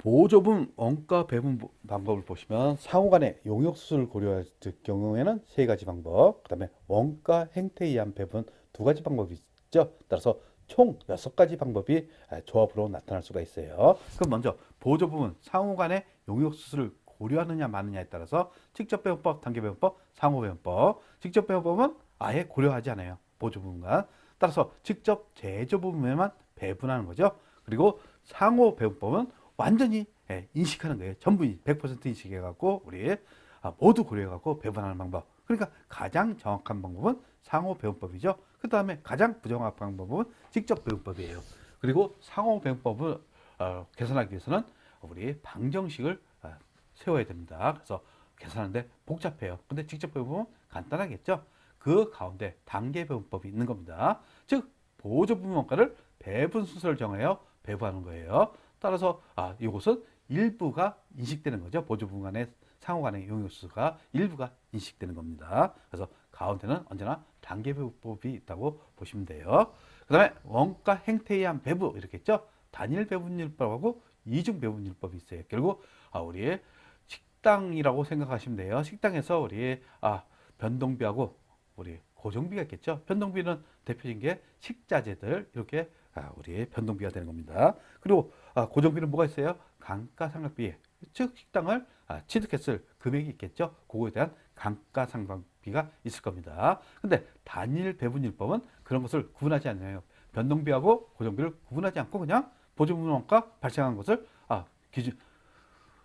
보조분 원가 배분 보- 방법을 보시면 상호 간의 용역 수술을 고려할 경우에는 세 가지 방법, 그다음에 원가 행태에 의한 배분 두 가지 방법이 있죠. 따라서 총 여섯 가지 방법이 아, 조합으로 나타날 수가 있어요. 그럼 먼저 보조 부분 상호 간의 용역 수술을 고려하느냐 마느냐에 따라서 직접 배분법, 단계 배분법, 상호 배분법. 직접 배분법은 아예 고려하지 않아요. 보조 부분과 따라서 직접 제조 부분에만 배분하는 거죠. 그리고 상호 배분법은 완전히 예, 인식하는 거예요. 전부 100% 인식해갖고 우리 아, 모두 고려해갖고 배분하는 방법. 그러니까 가장 정확한 방법은 상호 배분법이죠. 그 다음에 가장 부정확한 방법은 직접 배분법이에요. 그리고 상호 배분법을 어, 개선하기 위해서는 우리 방정식을 아, 세워야 됩니다. 그래서 계산하는데 복잡해요. 근데 직접 배분은 간단하겠죠. 그 가운데 단계 배분법이 있는 겁니다. 즉 보조 부분 원가를 배분 순서를 정하여 배분하는 거예요. 따라서 아 이것은 일부가 인식되는 거죠. 보조 부분 간의 상호 간의 용역수가 일부가 인식되는 겁니다. 그래서 가운데는 언제나 단계 배분법이 있다고 보시면 돼요. 그 다음에 원가 행태에 의한 배분 이렇게 있죠. 단일 배분율법하고 이중 배분율법이 있어요. 결국 아 우리 식당이라고 생각하시면 돼요. 식당에서 우리 아 변동비하고 우리 고정비가 있겠죠. 변동비는 대표적인 게 식자재들 이렇게 아, 우리 변동비가 되는 겁니다. 그리고 아, 고정비는 뭐가 있어요? 감가상각비 즉 식당을 아, 취득했을 금액이 있겠죠. 그거에 대한 감가상각비가 있을 겁니다. 근데 단일 배분율법은 그런 것을 구분하지 않아요. 변동비하고 고정비를 구분하지 않고 그냥 보조분 원가 발생한 것을 아, 기준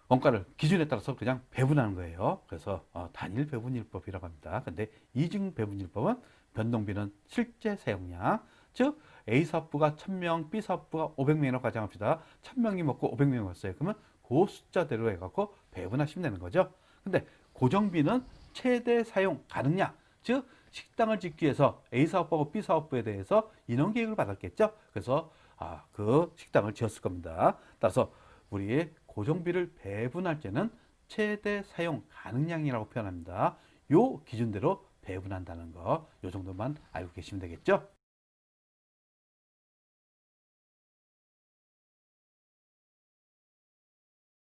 원가를 기준에 따라서 그냥 배분하는 거예요. 그래서 어, 단일 배분율법이라고 합니다. 근데 이중 배분율법은 변동비는 실제 사용량, 즉 A 사업부가 1000명, B 사업부가 500명이라고 가정합시다. 1000명이 먹고 500명이 먹었어요. 그러면 그 숫자대로 해갖고 배분하시면 되는 거죠. 근데 고정비는 최대 사용 가능량, 즉 식당을 짓기 위해서 A 사업부하고 B 사업부에 대해서 인원 계획을 받았겠죠. 그래서 아, 그 식당을 지었을 겁니다. 따라서 우리 고정비를 배분할 때는 최대 사용 가능량이라고 표현합니다. 요 기준대로 배분한다는 거, 요 정도만 알고 계시면 되겠죠.